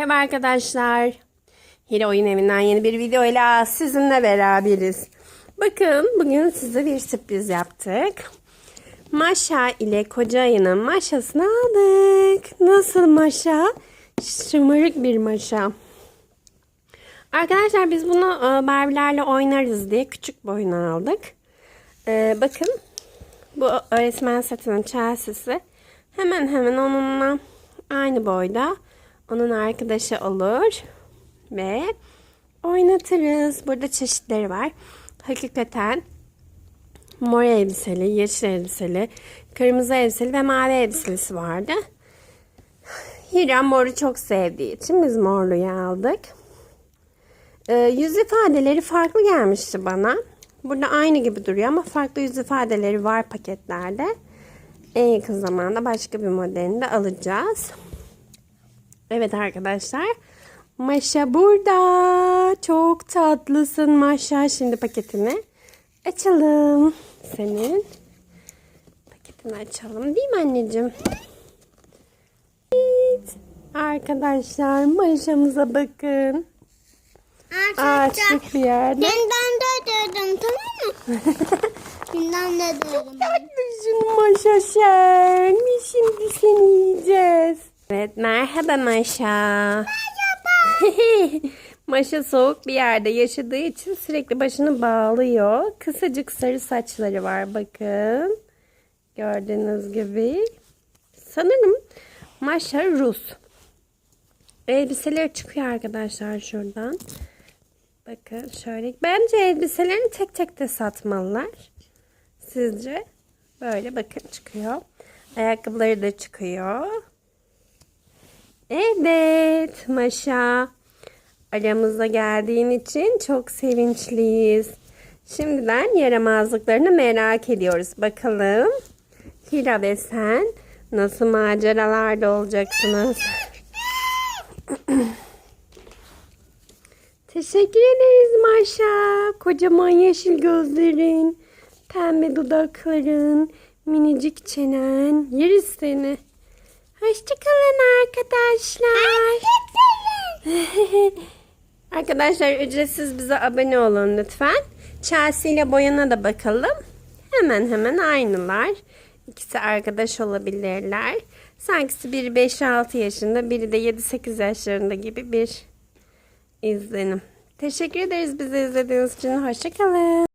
Merhaba arkadaşlar. Hile Oyun Evi'nden yeni bir videoyla sizinle beraberiz. Bakın bugün size bir sürpriz yaptık. Maşa ile koca ayının maşasını aldık. Nasıl maşa? Şımarık bir maşa. Arkadaşlar biz bunu e, Barbie'lerle oynarız diye küçük boyuna aldık. E, bakın bu öğretmen setinin Chelsea'si hemen hemen onunla aynı boyda. Onun arkadaşı olur ve oynatırız. Burada çeşitleri var. Hakikaten mor elbiseli, yeşil elbiseli, kırmızı elbiseli ve mavi elbiselisi vardı. Hira moru çok sevdiği için biz morluyu aldık. Ee, yüz ifadeleri farklı gelmişti bana. Burada aynı gibi duruyor ama farklı yüz ifadeleri var paketlerde. En yakın zamanda başka bir modelini de alacağız. Evet arkadaşlar. Maşa burada. Çok tatlısın Maşa. Şimdi paketini açalım. Senin paketini açalım değil mi anneciğim? Evet. Arkadaşlar Maşa'mıza bakın. Ağaçlık bir yerde. gündemde durdum tamam mı? gündemde durdum. Tatlısın Maşa sen. Şimdi seni yiyeceğiz. Evet merhaba Maşa. Maşa soğuk bir yerde yaşadığı için sürekli başını bağlıyor. Kısacık sarı saçları var bakın. Gördüğünüz gibi. Sanırım Maşa Rus. Elbiseleri çıkıyor arkadaşlar şuradan. Bakın şöyle. Bence elbiselerini tek tek de satmalılar. Sizce? Böyle bakın çıkıyor. Ayakkabıları da çıkıyor. Evet Maşa. Aramıza geldiğin için çok sevinçliyiz. Şimdiden yaramazlıklarını merak ediyoruz. Bakalım Hira ve sen nasıl maceralarda olacaksınız? Teşekkür ederiz Maşa. Kocaman yeşil gözlerin, pembe dudakların, minicik çenen. Yeriz seni. Hoşçakalın arkadaşlar. arkadaşlar ücretsiz bize abone olun lütfen. Chelsea ile Boyan'a da bakalım. Hemen hemen aynılar. İkisi arkadaş olabilirler. Sankisi biri 5-6 yaşında, biri de 7-8 yaşlarında gibi bir izlenim. Teşekkür ederiz bizi izlediğiniz için. Hoşçakalın.